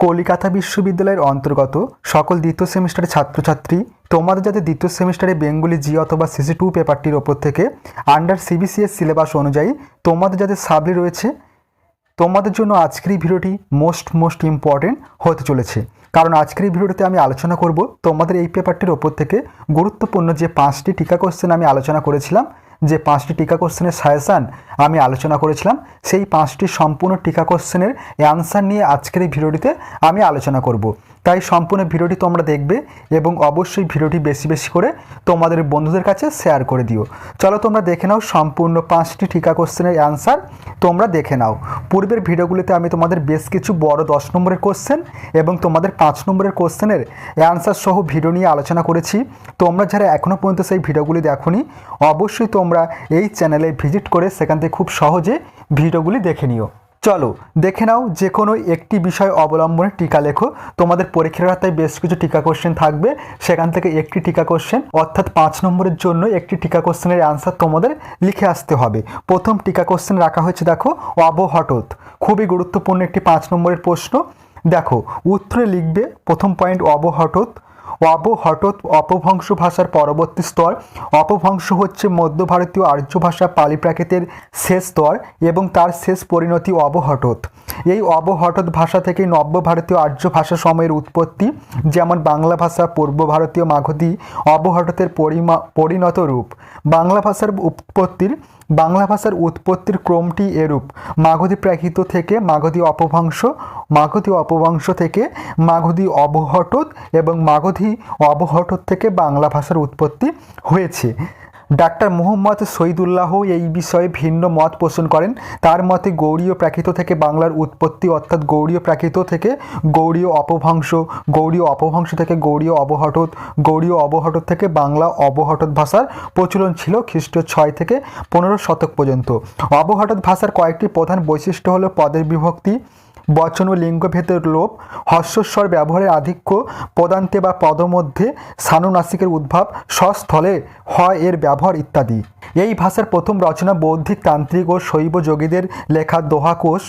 কলিকাতা বিশ্ববিদ্যালয়ের অন্তর্গত সকল দ্বিতীয় সেমিস্টারের ছাত্রছাত্রী, তোমাদের যাতে দ্বিতীয় সেমিস্টারে বেঙ্গলি জি অথবা সিসি টু পেপারটির ওপর থেকে আন্ডার সিবিসিএস সিলেবাস অনুযায়ী তোমাদের যাতে সাবলি রয়েছে, তোমাদের জন্য আজকের এই ভিডিওটি মোস্ট মোস্ট ইম্পর্টেন্ট হতে চলেছে। কারণ আজকের এই ভিডিওটিতে আমি আলোচনা করব তোমাদের এই পেপারটির ওপর থেকে গুরুত্বপূর্ণ যে পাঁচটি টিকা কোশ্চেন আমি আলোচনা করেছিলাম যে পাঁচটি টিকা কোশ্চেনের সাজেশান আমি আলোচনা করেছিলাম, সেই পাঁচটি সম্পূর্ণ টিকা কোশ্চেনের অ্যান্সার নিয়ে আজকের এই ভিডিওটিতে আমি আলোচনা করব। তাই সম্পূর্ণ ভিডিওটি তোমরা দেখবে এবং অবশ্যই ভিডিওটি বেশি বেশি করে তোমাদের বন্ধুদের কাছে শেয়ার করে দিও। চলো তোমরা দেখে নাও সম্পূর্ণ পাঁচটি টিকা কোশ্চেনের অ্যান্সার তোমরা দেখে নাও। পূর্বের ভিডিওগুলিতে আমি তোমাদের বেশ কিছু বড় দশ নম্বরের কোশ্চেন এবং তোমাদের পাঁচ নম্বরের কোশ্চেনের অ্যান্সার সহ ভিডিও নিয়ে আলোচনা করেছি। তোমরা যারা এখনও পর্যন্ত সেই ভিডিওগুলি দেখোনি, অবশ্যই তোমরা এই চ্যানেলে ভিজিট করে সেখান থেকে খুব সহজে ভিডিওগুলি দেখে নিও। চলো, দেখে নাও যে কোনো একটি বিষয় অবলম্বনে টিকা লেখো। তোমাদের পরীক্ষার খাতায় বেশ কিছু টিকা কোশ্চেন থাকবে। সেখান থেকে একটি টিকা কোশ্চেন অর্থাৎ পাঁচ নম্বরের জন্য একটি টিকা কোশ্চেনের অ্যান্সার তোমাদের লিখে আসতে হবে। প্রথম টিকা কোশ্চেন রাখা হয়েছে, দেখো অবহটত খুবই গুরুত্বপূর্ণ একটি পাঁচ নম্বরের প্রশ্ন। দেখো, উত্তরে লিখবে, প্রথম পয়েন্ট অবহটত অবহটত অপভ্রংশ ভাষার পরবর্তী স্তর। অপভ্রংশ হচ্ছে মধ্য ভারতীয় আর্য ভাষা পালি প্রাকৃতের শেষ স্তর এবং তার শেষ পরিণতি অবহটত এই অবহটত ভাষা থেকেই নব্য ভারতীয় আর্য ভাষা সময়ের উৎপত্তি, যেমন বাংলা ভাষা পূর্ব ভারতীয় মাগধী পরিমা পরিণত রূপ বাংলা ভাষার উৎপত্তির বাংলা ভাষার উৎপত্তির ক্রমটি এরূপ। মাগধী প্রাকৃত থেকে মাগধী অপভ্রংশ মাগধী অপভ্রংশ থেকে মাগধী অবহটত এবং মাগধী অবহটত থেকে বাংলা ভাষার উৎপত্তি হয়েছে। ডাক্তার মোহাম্মদ শহীদুল্লাহ এই বিষয়ে ভিন্ন মত পোষণ করেন। তার মতে গৌড়ীয় প্রাকৃত থেকে বাংলার উৎপত্তি অর্থাৎ গৌড়ীয় প্রাকৃত থেকে গৌড়ীয় অপভ্রংশ গৌড়ীয় অপভ্রংশ থেকে গৌড়ীয় অবহটত গৌড়ীয় অবহটত থেকে বাংলা অবহটত ভাষার প্রচলন ছিল খ্রিস্ট ছয় থেকে পনেরো শতক পর্যন্ত। অবহটত ভাষার কয়েকটি প্রধান বৈশিষ্ট্য হলো পদের বিভক্তি বচন ও লিঙ্গভেদের লোপ হস্যস্বর ব্যবহারের আধিক্য, পদান্তে বা পদমধ্যে সানুনাসিকের উদ্ভব, স্বস্থলে হয় এর ব্যবহার ইত্যাদি। এই ভাষার প্রথম রচনা বৌদ্ধিক তান্ত্রিক ও শৈব যোগীদের লেখা দোহাকোষ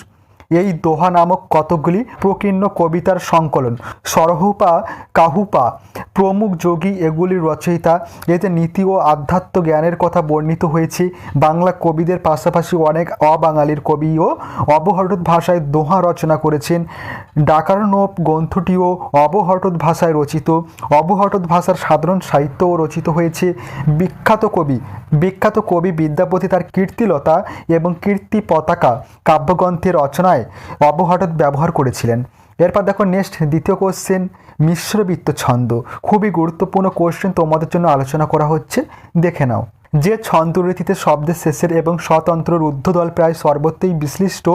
এই দোহা নামক কতকগুলি প্রকীর্ণ কবিতার সংকলন? সরহুপা, কাহুপা, প্রমুখ যোগী এগুলির রচয়িতা। এতে নীতি ও আধ্যাত্ম জ্ঞানের কথা বর্ণিত হয়েছে। বাংলা কবিদের পাশাপাশি অনেক অবাঙালির কবিও অবহটত ভাষায় দোহা রচনা করেছেন। ডাকারনোপ গ্রন্থটিও অবহটত ভাষায় রচিত। অবহটত ভাষার সাধারণ সাহিত্যও রচিত হয়েছে। বিখ্যাত কবি বিখ্যাত কবি বিদ্যাপতি তার কীর্তিলতা এবং কীর্তি পতাকা কাব্যগ্রন্থের রচনায় অবহটত ব্যবহার করেছিলেন। এরপর দেখো নেক্সট দ্বিতীয় কোশ্চেন মিশ্রবিত্ত ছন্দ। খুবই গুরুত্বপূর্ণ কোশ্চেন তোমাদের জন্য আলোচনা করা হচ্ছে। দেখে নাও। যে ছন্দরীতিতে শব্দের শেষের এবং স্বতন্ত্র রুদ্ধদল প্রায় সর্বত্রই বিশ্লিষ্ট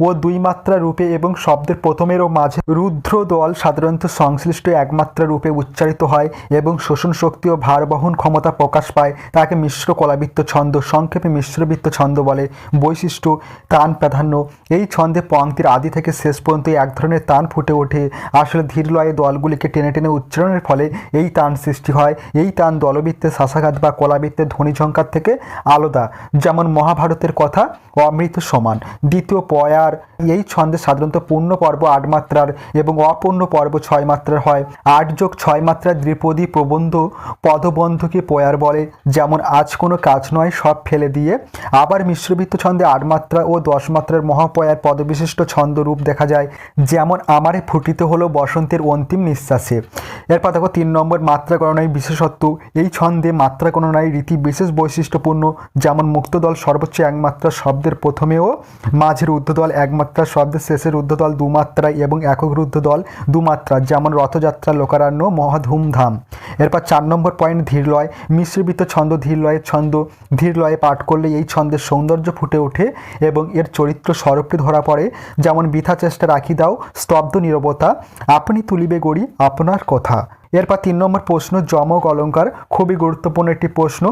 ও দুই মাত্রা রূপে এবং শব্দের প্রথমের ও মাঝে রুদ্র দল সাধারণত সংশ্লিষ্ট একমাত্রা রূপে উচ্চারিত হয় এবং শোষণ শক্তি ও ভারবহন ক্ষমতা প্রকাশ পায়, তাকে মিশ্র কলাবৃত্ত ছন্দ, সংক্ষেপে মিশ্রবৃত্ত ছন্দ বলে। বৈশিষ্ট্য, তান প্রাধান্য। এই ছন্দে পঙ্ক্তির আদি থেকে শেষ পর্যন্ত এক ধরনের তান ফুটে ওঠে। আসলে ধীর লয়ে দলগুলিকে টেনে টেনে উচ্চারণের ফলে এই তান সৃষ্টি হয়। এই তান দলবৃত্তে শাসাঘাত বা কলাবৃত্তে ধ্বনি ঝঙ্কার থেকে আলাদা, যেমন মহাভারতের কথা অমৃত সমান। দ্বিতীয় পয়ার, এই ছন্দে সাধারণত পূর্ণ পর্ব আট মাত্রার এবং অপূর্ণ পর্ব ছয় মাত্রার হয়। আট যোগ ছয় মাত্রার দ্বিপদী প্রবন্ধ, পদবন্ধকে পয়ার বলে। যেমন, আজ কোনো কাজ নয়, সব ফেলে দিয়ে। আবার মিশ্রবৃত্ত ছন্দে আট মাত্রা ও দশ মাত্রার মহাপয়ার পদবিশিষ্ট ছন্দ রূপ দেখা যায়। যেমন, আমারে ফুটিতে হলো বসন্তের অন্তিম নিঃশ্বাসে। এরপর দেখো, তিন নম্বর মাত্রা গণনায় বিশেষত্ব। এই ছন্দে মাত্রা গণনায় রীতি বিশেষ বৈশিষ্ট্যপূর্ণ। যেমন মুক্তদল সর্বোচ্চ একমাত্রা শব্দের প্রথমেও, মাঝের ঊর্ধ্বদল একমাত্রা শব্দের শেষের ঊর্ধ্বদল দুমাত্রা এবং একক রুদ্ধদল দুমাত্রা যেমন রথযাত্রা, লোকারণ্য মহাধুমধাম এরপর চার নম্বর পয়েন্ট, ধীরলয়। মিশ্রবৃত্ত ছন্দ ধীরলয়ের ছন্দ। ধীরলয়ে পাঠ করলে এই ছন্দের সৌন্দর্য ফুটে ওঠে এবং এর চরিত্র স্বরূপটি ধরা পড়ে। যেমন, বৃথা চেষ্টা রাখি দাও, স্তব্ধ নীরবতা। আপনি তুলিবে গড়ি, আপনার কথা। এরপর তিন নম্বর প্রশ্ন, যমক অলঙ্কার খুবই গুরুত্বপূর্ণ একটি প্রশ্ন।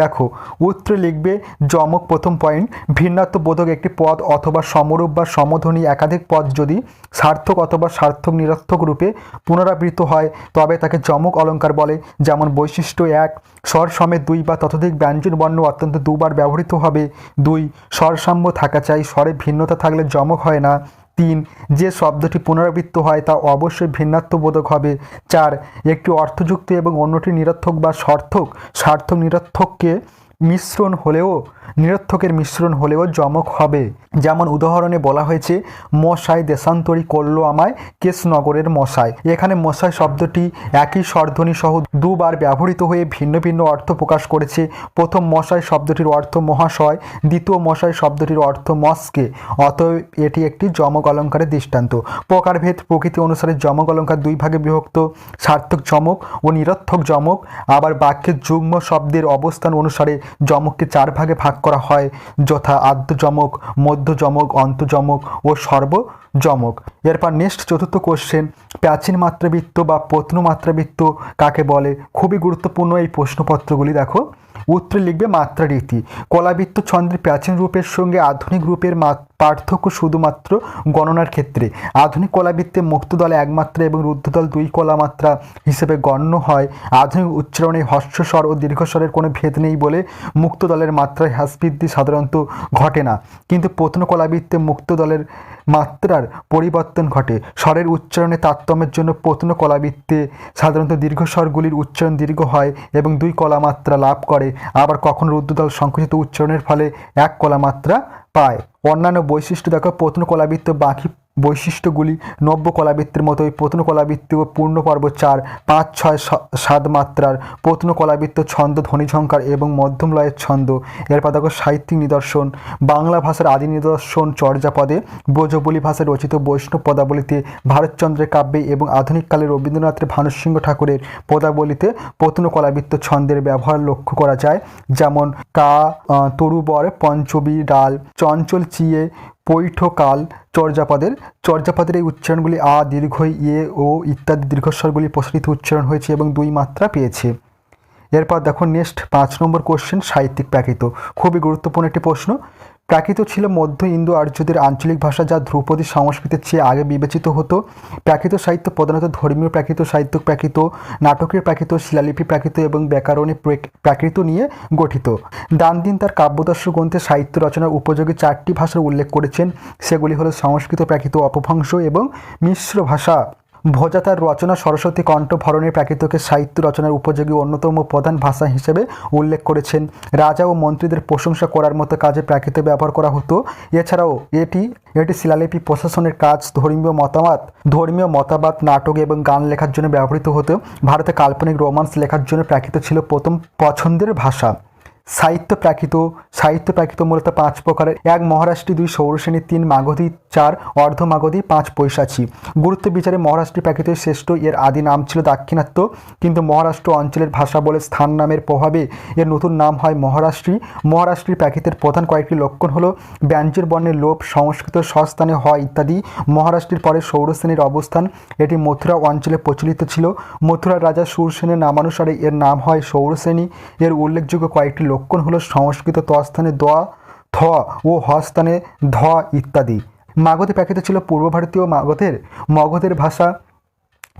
দেখো, উত্তরে লিখবে, যমক প্রথম পয়েন্ট ভিন্নাত্ম বোধক একটি পদ অথবা সমরূপ বা সমধ্বনি একাধিক পদ যদি সার্থক অথবা সার্থক নিরর্থক রূপে পুনরাবৃত্ত হয়, তবে তাকে যমক অলঙ্কার বলে। যেমন বৈশিষ্ট্য এক, স্বর সমেত দুই বা ততোধিক ব্যঞ্জন বর্ণ অত্যন্ত দুবার ব্যবহৃত হবে। দুই স্বরসাম্য থাকা চাই, স্বরে ভিন্নতা থাকলে যমক হয় না। তিন, যে শব্দটি পুনরাবৃত্ত হয় তা অবশ্যই ভিন্নাত্মবোধক হবে। চার, একটি অর্থযুক্ত এবং অন্যটি নিরর্থক বা সার্থক। সার্থক নিরর্থককে মিশ্রণ হলেও, নিরর্থকের মিশ্রণ হলেও জমক হবে। যেমন উদাহরণে বলা হয়েছে, মশাই দেশান্তরী করল আমায় কেশনগরের মশাই। এখানে মশাই শব্দটি একই স্বরধ্বনি সহ দুবার ব্যবহৃত হয়ে ভিন্ন ভিন্ন অর্থ প্রকাশ করেছে। প্রথম মশাই শব্দটির অর্থ মহাশয়, দ্বিতীয় মশাই শব্দটির অর্থ মস্কে। অতএব এটি একটি যমক অলঙ্কারের দৃষ্টান্ত। প্রকারভেদ প্রকৃতি অনুসারে যমক অলঙ্কার দুই ভাগে বিভক্ত। সার্থক যমক ও নিরর্থক যমক। আবার বাক্যের যুগ্ম শব্দের অবস্থান অনুসারে যমককে চার ভাগে ভাগ করা হয়, যথা আদ্য মধ্যজমক অন্তজমক ও সর্ব যমক এরপর নেক্সট চতুর্থ কোশ্চেন প্রাচীন মাত্রাবৃত্ত বা প্রত্ন মাত্রাবৃত্ত কাকে বলে? খুবই গুরুত্বপূর্ণ এই প্রশ্নপত্রগুলি দেখো। উত্তরে লিখবে মাত্রা রীতি কলাবৃত্ত ছন্দের প্রাচীন রূপের সঙ্গে আধুনিক রূপের মা- পার্থক্য শুধুমাত্র গণনার ক্ষেত্রে। আধুনিক কলাবৃত্তে মুক্ত দলে একমাত্রা এবং রুদ্ধদল দুই কলা মাত্রা হিসেবে গণ্য হয়। আধুনিক উচ্চারণে হস্যস্বর ও দীর্ঘস্বরের কোনো ভেদ নেই বলে মুক্ত দলের মাত্রায় হ্রাস বৃদ্ধি সাধারণত ঘটে না। কিন্তু প্রত্ন কলাবৃত্তে মুক্ত দলের মাত্রার পরিবর্তন ঘটে। স্বরের উচ্চারণে তারতম্যের জন্য প্রত্ন কলাবৃত্তে সাধারণত দীর্ঘস্বরগুলির উচ্চারণ দীর্ঘ হয় এবং দুই কলা মাত্রা লাভ করে। আবার কখনো রুদ্রদল সংকুচিত উচ্চারণের ফলে এক কলা মাত্রা পায়। অন্যান্য বৈশিষ্ট্য দেখো প্রত্নকলাবৃত্ত বাকি বৈশিষ্ট্যগুলি নব্য কলাবৃত্তের মতোই প্রত্ন কলাবৃত্ত ও পূর্ণ পর্ব চার পাঁচ, ছয় সাত মাত্রার প্রত্ন কলাবৃত্ত ছন্দ ধ্বনিঝঙ্কার এবং মধ্যম লয়ের ছন্দ। এরপর দেখো সাহিত্যিক নিদর্শন। বাংলা ভাষার আদি নিদর্শন চর্যাপদে ব্রজবলি ভাষায় রচিত বৈষ্ণব পদাবলিতে ভারতচন্দ্রের কাব্যে এবং আধুনিককালে রবীন্দ্রনাথের ভানুসিংহ ঠাকুরের পদাবলিতে প্রত্ন কলাবৃত্ত ছন্দের ব্যবহার লক্ষ্য করা যায়। যেমন কা তরুবর, পঞ্চবী, ডাল, চঞ্চল, চিয়ে পৈঠকাল চর্যাপদের। চর্যাপদের এই উচ্চারণগুলি আ, দীর্ঘ ইয়ে ও ইত্যাদি দীর্ঘস্বরগুলি প্রসারিত উচ্চারণ হয়েছে এবং দুই মাত্রা পেয়েছে। এরপর দেখো, নেক্সট পাঁচ নম্বর কোশ্চেন সাহিত্যিক প্রাকৃত। খুবই গুরুত্বপূর্ণ একটি প্রশ্ন। প্রাকৃত ছিল মধ্য ইন্দো আর্যদের আঞ্চলিক ভাষা যা ধ্রুপদী সংস্কৃতির চেয়ে আগে বিবেচিত হতো। প্রাকৃত সাহিত্য প্রধানত ধর্মীয় প্রাকৃত সাহিত্য প্রাকৃত নাটকের প্রাকৃত, শিলালিপি প্রাকৃত এবং ব্যাকরণে প্রেক- প্রাকৃত নিয়ে গঠিত। দানদিন তার কাব্যদর্শ গ্রন্থে সাহিত্য রচনার উপযোগী চারটি ভাষার উল্লেখ করেছেন। সেগুলি হলো সংস্কৃত প্রাকৃত অপভ্রংশ এবং মিশ্র ভাষা। ভোজা তার রচনা সরস্বতী কণ্ঠ ভরণের প্রাকৃতকে সাহিত্য রচনার উপযোগী অন্যতম প্রধান ভাষা হিসেবে উল্লেখ করেছেন। রাজা ও মন্ত্রীদের প্রশংসা করার মতো কাজে প্রাকৃত ব্যবহার করা হতো। এছাড়াও এটি এটি শিলালিপি প্রশাসনের কাজ, ধর্মীয় মতামত ধর্মীয় মতামত, নাটক এবং গান লেখার জন্য ব্যবহৃত হতো। ভারতে কাল্পনিক রোমান্স লেখার জন্য প্রাকৃত ছিল প্রথম পছন্দের ভাষা। সাহিত্য প্রাকৃত সাহিত্য প্রাকৃত মূলত পাঁচ প্রকারের। এক মহারাষ্ট্রী, দুই সৌরশ্রেণী তিন মাগধী, চার অর্ধ মাগধী পাঁচ পৈশাচী। গুরুত্ব বিচারে মহারাষ্ট্রী প্রাকৃত শ্রেষ্ঠ, এর আদি নাম ছিল দাক্ষিণাত্য। কিন্তু মহারাষ্ট্র অঞ্চলের ভাষা বলে স্থান নামের প্রভাবে এর নতুন নাম হয় মহারাষ্ট্রী। মহারাষ্ট্রী প্রাকৃতের প্রধান কয়েকটি লক্ষণ হলো ব্যঞ্জন বর্ণের লোপ, সংস্কৃত স্বস্থানে হয় ইত্যাদি। মহারাষ্ট্রের পরে সৌরশ্রেণীর অবস্থান, এটি মথুরা অঞ্চলে প্রচলিত ছিল। মথুরার রাজা সুরসেনের নামানুসারে এর নাম হয় সৌরশ্রেণী এর উল্লেখযোগ্য কয়েকটি লক্ষণ হলো সংস্কৃত তস্থানে দোয়া থ ও হস্থানে ধ ইত্যাদি। মাগধী প্রাকৃত ছিল পূর্ব ভারতীয় মাগধের, মগধের ভাষা।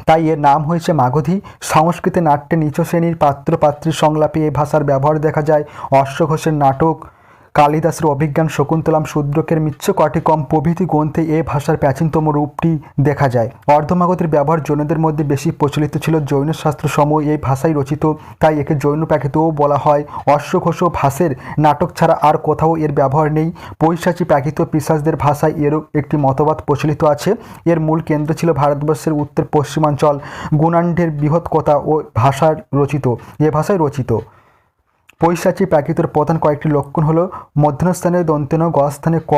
তাই এর নাম হয়েছে মাগধী। সংস্কৃতে নাট্যে নিচ শ্রেণির পাত্র পাত্রী সংলাপে এই ভাষার ব্যবহার দেখা যায়। অশ্বঘোষের নাটক কালিদাসের অভিজ্ঞান শকুন্তলাম শূদ্রকের মিচ্ছ কটিকম প্রভৃতি গ্রন্থে এ ভাষার প্রাচীনতম রূপটি দেখা যায়। অর্ধমাগধের ব্যবহার জৈনদের মধ্যে বেশি প্রচলিত ছিল। জৈন শাস্ত্র সময় এই ভাষায় রচিত, তাই একে জৈন প্রাকৃতও বলা হয়। অশ্বঘোষ ভাষের নাটক ছাড়া আর কোথাও এর ব্যবহার নেই। পৈশাচী প্রাকৃত পিসাসদের ভাষায় এরও একটি মতবাদ প্রচলিত আছে। এর মূল কেন্দ্র ছিল ভারতবর্ষের উত্তর পশ্চিমাঞ্চল গুণাণ্ডের বৃহৎ কথা ও ভাষার রচিত। এ ভাষায় রচিত। পৈশাচী প্রাকৃতর প্রধান কয়েকটি লক্ষণ হলো মধ্যস্থানে দন্তেন গ স্থানে ক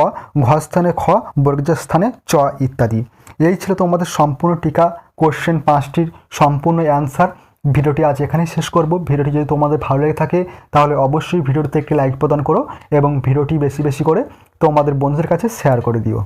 ঘ স্থানে খ বর্গজ স্থানে চ ইত্যাদি। এই ছিল তোমাদের সম্পূর্ণ টিকা কোশ্চেন পাঁচটির সম্পূর্ণ অ্যান্সার ভিডিওটি আজ এখানেই শেষ করব। ভিডিওটি যদি তোমাদের ভালো লেগে থাকে, তাহলে অবশ্যই ভিডিওটিতে একটি লাইক প্রদান করো এবং ভিডিওটি বেশি বেশি করে তোমাদের বন্ধুদের কাছে শেয়ার করে দিও।